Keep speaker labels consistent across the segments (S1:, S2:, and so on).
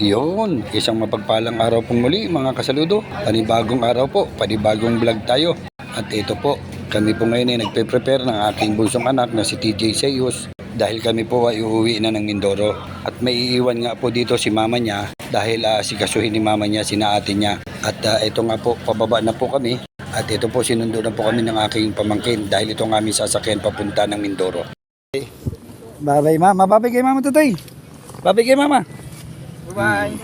S1: Yun, isang mapagpalang araw pong muli mga kasaludo. Panibagong araw po, panibagong vlog tayo. At ito po, kami po ngayon ay nagpe-prepare ng aking bunsong anak na si TJ Seyus dahil kami po ay uuwi na ng Mindoro. At may iiwan nga po dito si mama niya dahil ah, uh, sikasuhin ni mama niya, sina ate niya. At uh, ito nga po, pababa na po kami at ito po, sinundo na po kami ng aking pamangkin dahil ito nga aming sasakyan papunta ng Mindoro. Babay mama, babay kay mama tatay. Babay kay mama.
S2: Bye.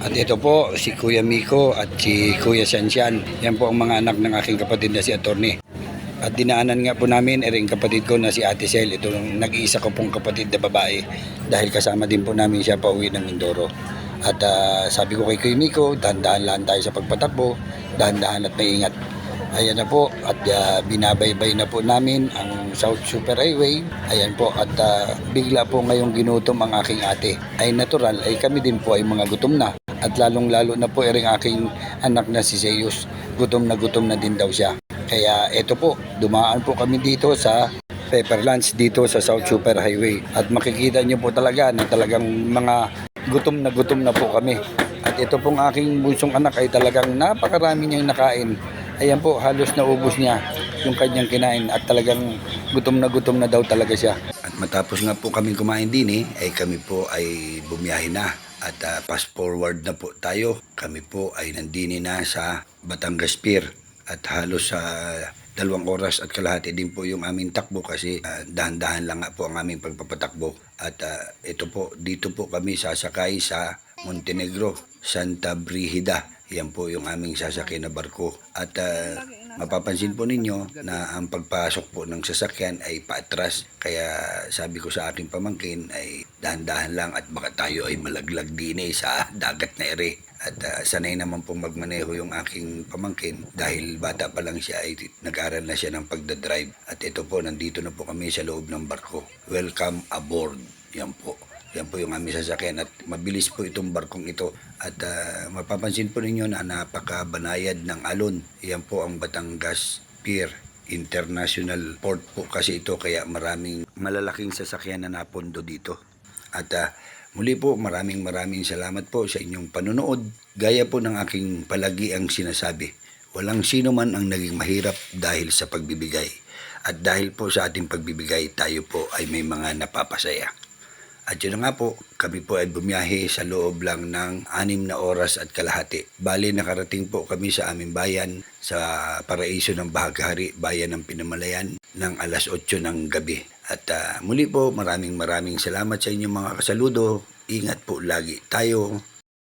S1: At ito po, si Kuya Miko at si Kuya Sansyan. Yan po ang mga anak ng aking kapatid na si Attorney. At dinaanan nga po namin, eh, rin kapatid ko na si Ate Sel. Ito yung nag-iisa ko pong kapatid na babae. Dahil kasama din po namin siya pauwi ng Mindoro. At ah, sabi ko kay Kuya Miko, dahan-dahan lang tayo sa pagpatakbo. Dahan-dahan at maingat. Ayan na po at ah, binabaybay na po namin ang South Super Highway. Ayan po at ah, bigla po ngayong ginutom ang aking ate. Ay natural ay kami din po ay mga gutom na. At lalong lalo na po ay ring aking anak na si Zeus. Gutom na gutom na din daw siya. Kaya eto po, dumaan po kami dito sa Pepperlands dito sa South Super Highway. At makikita niyo po talaga na talagang mga gutom na gutom na po kami. At ito pong aking bunsong anak ay talagang napakarami niyang nakain. Ayan po, halos naubos niya yung kanyang kinain at talagang gutom na gutom na daw talaga siya. At matapos nga po kami kumain din eh, ay kami po ay bumiyahe na at ah, fast forward na po tayo. Kami po ay nandini na sa Batangas Pier at halos sa dalawang oras at kalahati din po yung aming takbo kasi ah, dahan-dahan lang nga po ang aming pagpapatakbo. At ah, ito po, dito po kami sasakay sa Montenegro, Santa Brigida. Yan po yung aming sasakyan na barko. At ah, mapapansin po ninyo na ang pagpasok po ng sasakyan ay paatras. Kaya sabi ko sa aking pamangkin ay dahan-dahan lang at baka tayo ay malaglag din eh sa dagat na ere. At ah, sanay naman pong magmaneho yung aking pamangkin dahil bata pa lang siya ay nag-aral na siya ng pagdadrive. At ito po, nandito na po kami sa loob ng barko. Welcome aboard. Yan po. Yan po yung aming sasakyan at mabilis po itong barkong ito. At ah, mapapansin po ninyo na napakabanayad ng alon. Yan po ang Batangas Pier. International port po kasi ito kaya maraming malalaking sasakyan na napondo dito. At ah, muli po maraming maraming salamat po sa inyong panonood. Gaya po ng aking palagi ang sinasabi. Walang sino man ang naging mahirap dahil sa pagbibigay. At dahil po sa ating pagbibigay, tayo po ay may mga napapasaya. At yun nga po, kami po ay bumiyahe sa loob lang ng anim na oras at kalahati. Bali, nakarating po kami sa aming bayan sa paraiso ng Bahaghari, bayan ng Pinamalayan, ng alas 8 ng gabi. At ah, muli po, maraming maraming salamat sa inyong mga kasaludo. Ingat po lagi tayo.